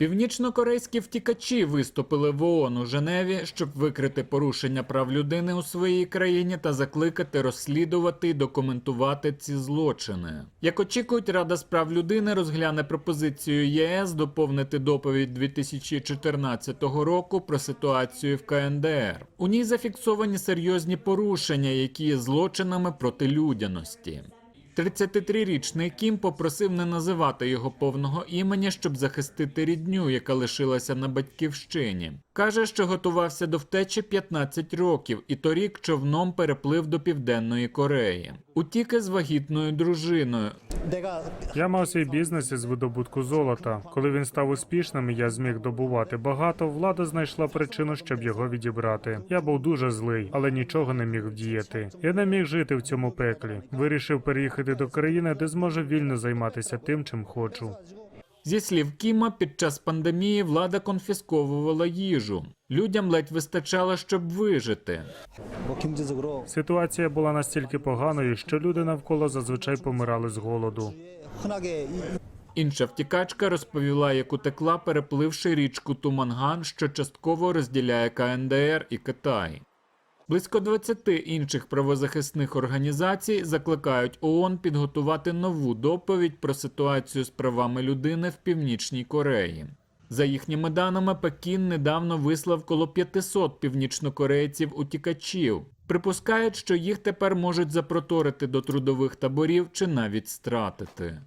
Північнокорейські втікачі виступили в ООН у Женеві, щоб викрити порушення прав людини у своїй країні та закликати розслідувати і документувати ці злочини. Як очікують, Рада з прав людини розгляне пропозицію ЄС доповнити доповідь 2014 року про ситуацію в КНДР. У ній зафіксовані серйозні порушення, які є злочинами проти людяності. 33-річний Кім попросив не називати його повного імені, щоб захистити рідню, яка лишилася на батьківщині. Каже, що готувався до втечі 15 років і торік човном переплив до Південної Кореї. Утік з вагітною дружиною. Я мав свій бізнес із видобутку золота. Коли він став успішним, я зміг добувати багато. Влада знайшла причину, щоб його відібрати. Я був дуже злий, але нічого не міг вдіяти. Я не міг жити в цьому пеклі. Вирішив переїхати до країни, де зможу вільно займатися тим, чим хочу. Зі слів Кіма, під час пандемії влада конфісковувала їжу. Людям ледь вистачало, щоб вижити. Ситуація була настільки поганою, що люди навколо зазвичай помирали з голоду. Інша втікачка розповіла, як утекла, перепливши річку Туманган, що частково розділяє КНДР і Китай. Близько 20 інших правозахисних організацій закликають ООН підготувати нову доповідь про ситуацію з правами людини в Північній Кореї. За їхніми даними, Пекін недавно вислав коло 500 північнокорейців-утікачів. Припускають, що їх тепер можуть запроторити до трудових таборів чи навіть стратити.